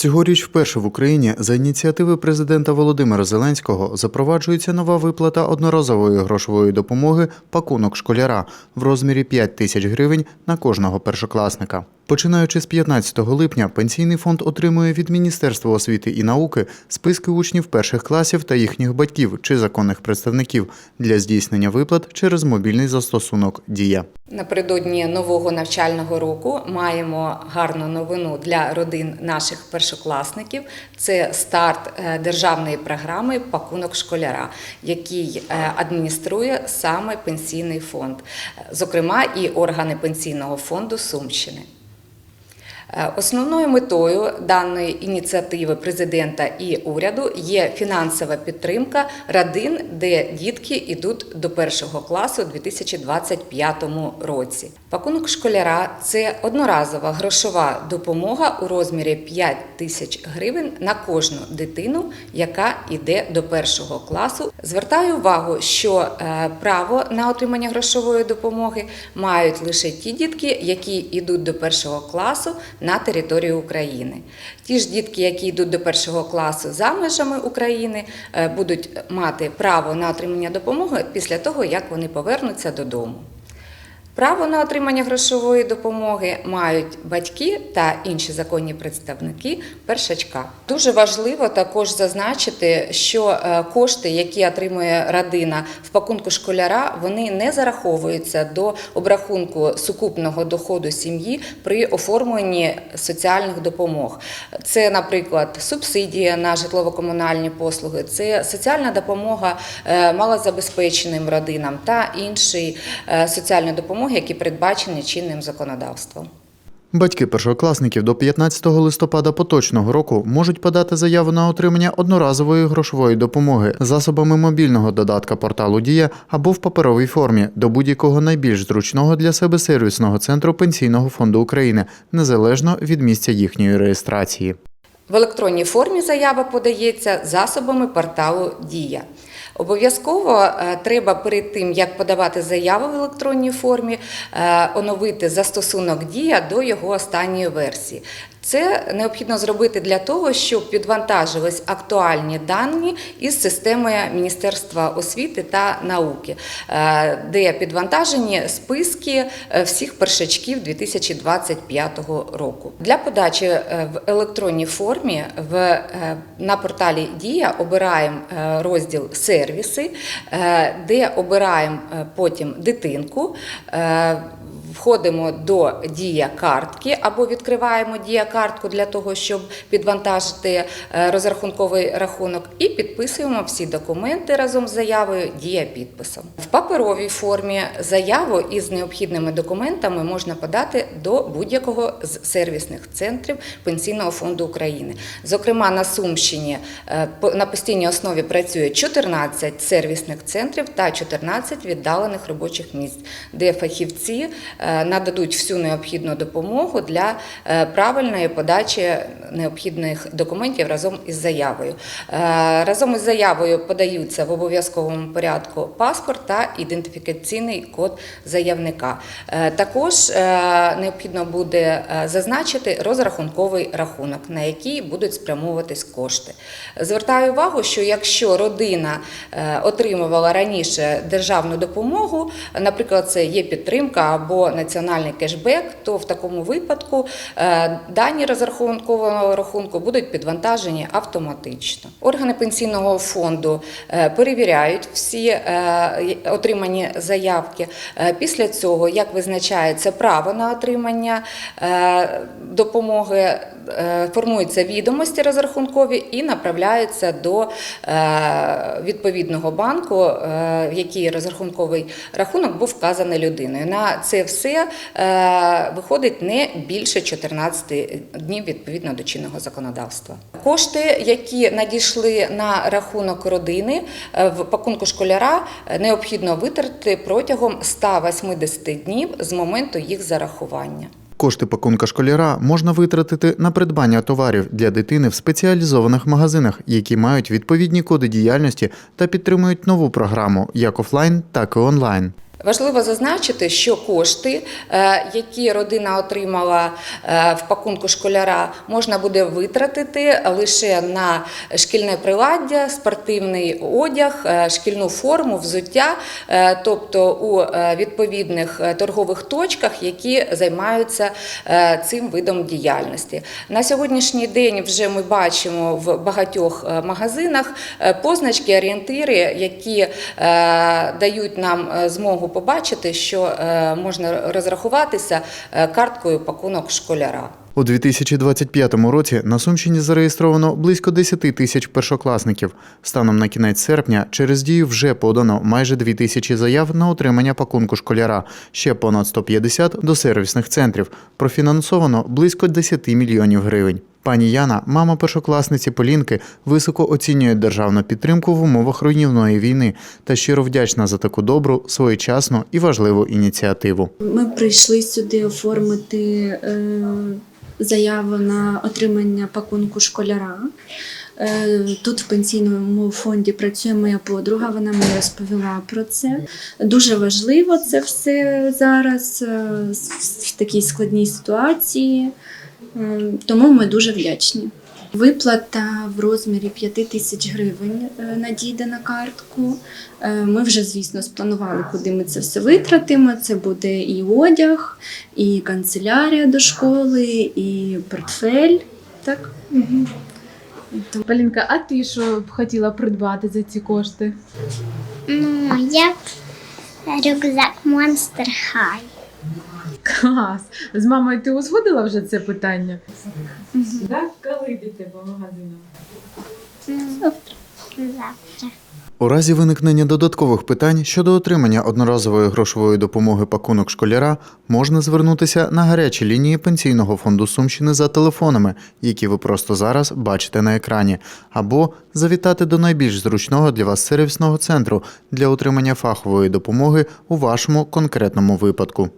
Цьогоріч вперше в Україні за ініціативи президента Володимира Зеленського запроваджується нова виплата одноразової грошової допомоги пакунок школяра в розмірі 5 тисяч гривень на кожного першокласника. Починаючи з 15 липня, пенсійний фонд отримує від Міністерства освіти і науки списки учнів перших класів та їхніх батьків чи законних представників для здійснення виплат через мобільний застосунок Дія. Напередодні нового навчального року маємо гарну новину для родин наших першокласників. Це старт е, державної програми Пакунок школяра, який е, адмініструє саме пенсійний фонд, е, зокрема і органи пенсійного фонду Сумщини. Е, Основною метою даної ініціативи президента і уряду є фінансова підтримка родин, де дітки йдуть до першого класу у 2025 році. Пакунок школяра це одноразова грошова допомога у розмірі 5 тисяч гривень на кожну дитину, яка йде до першого класу. Звертаю увагу, що е, право на отримання грошової допомоги мають лише ті дітки, які йдуть до першого класу на території України. Ті ж дітки, які йдуть до першого класу за межами України, е, будуть мати право на отримання допомоги після того, як вони повернуться додому. Право на отримання грошової допомоги мають батьки та інші законні представники першачка. Дуже важливо також зазначити, що е, кошти, які отримує родина в пакунку школяра, вони не зараховуються до обрахунку сукупного доходу сім'ї при оформленні соціальних допомог. Це, наприклад, субсидія на житлово-комунальні послуги, це соціальна допомога е, малозабезпеченим родинам та інші е, соціальні допомоги, які передбачені чинним законодавством. Батьки першокласників до 15 листопада поточного року можуть подати заяву на отримання одноразової грошової допомоги засобами мобільного додатка порталу Дія або в паперовій формі до будь-якого найбільш зручного для себе сервісного центру Пенсійного фонду України, незалежно від місця їхньої реєстрації. В електронній формі заява подається засобами порталу Дія. Обов'язково е, треба перед тим, як подавати заяву в електронній формі, е, оновити застосунок Дія до його останньої версії. Це необхідно зробити для того, щоб підвантажились актуальні дані із системи Міністерства освіти та науки, е, де підвантажені списки е, всіх першачків 2025 року. Для подачі е, в електронній формі в, на порталі Дія обираємо розділ сервіси, де обираємо потім дитинку. Входимо до дія картки або відкриваємо дія картку для того, щоб підвантажити е, розрахунковий рахунок, і підписуємо всі документи разом з заявою дія підписом. В паперовій формі заяву із необхідними документами можна подати до будь-якого з сервісних центрів Пенсійного фонду України. Зокрема, на Сумщині е, на постійній основі працює 14 сервісних центрів та 14 віддалених робочих місць, де фахівці е, нададуть всю необхідну допомогу для е, правильної подачі необхідних документів разом із заявою. Е, Разом із заявою подаються в обов'язковому порядку паспорт та ідентифікаційний код заявника. Е, Також е, необхідно буде е, зазначити розрахунковий рахунок, на який будуть спрямовуватись кошти. Звертаю увагу, що якщо родина е, отримувала раніше державну допомогу, наприклад, це є підтримка або національний кешбек, то в такому випадку е, дані розрахункового рахунку будуть підвантажені автоматично. Органи пенсійного фонду е, перевіряють всі е, отримані заявки. Після цього, як визначається право на отримання допомоги, формуються відомості розрахункові і направляються до е, відповідного банку, е, в який розрахунковий рахунок був вказаний людиною. На це все е, виходить не більше 14 днів відповідно до чинного законодавства. Кошти, які надійшли на рахунок родини е, в пакунку школяра, е, необхідно витратити протягом 180 днів з моменту їх зарахування. Кошти пакунка школяра можна витратити на придбання товарів для дитини в спеціалізованих магазинах, які мають відповідні коди діяльності та підтримують нову програму як офлайн, так і онлайн. Важливо зазначити, що кошти, е, які родина отримала е, в пакунку школяра, можна буде витратити лише на шкільне приладдя, спортивний одяг, е, шкільну форму, взуття, тобто у відповідних торгових точках, які займаються цим видом діяльності. На сьогоднішній день вже ми бачимо в багатьох магазинах позначки, орієнтири, які дають нам змогу побачити, що е, можна розрахуватися е, карткою пакунок школяра. У 2025 році на Сумщині зареєстровано близько 10 тисяч першокласників. Станом на кінець серпня через дію вже подано майже 2 тисячі заяв на отримання пакунку школяра, ще понад 150 до сервісних центрів. Профінансовано близько 10 мільйонів гривень. Пані Яна, мама першокласниці Полінки, високо оцінює державну підтримку в умовах руйнівної війни та щиро вдячна за таку добру, своєчасну і важливу ініціативу. Ми прийшли сюди оформити е, заяву на отримання пакунку школяра. Е, Тут в пенсійному фонді працює моя подруга, вона мені розповіла про це. Дуже важливо це все зараз е, в такій складній ситуації, тому ми дуже вдячні. Виплата в розмірі 5 тисяч гривень е, надійде на картку. Е, Ми вже, звісно, спланували, куди ми це все витратимо. Це буде і одяг, і канцелярія до школи, і портфель. Так? Угу. Полінка, а ти що б хотіла придбати за ці кошти? Ну, я б рюкзак Monster High. Клас! З мамою ти узгодила вже це питання? Так, коли йдете по магазину? Завтра. У разі виникнення додаткових питань щодо отримання одноразової грошової допомоги пакунок школяра можна звернутися на гарячі лінії Пенсійного фонду Сумщини за телефонами, які ви просто зараз бачите на екрані, або завітати до найбільш зручного для вас сервісного центру для отримання фахової допомоги у вашому конкретному випадку.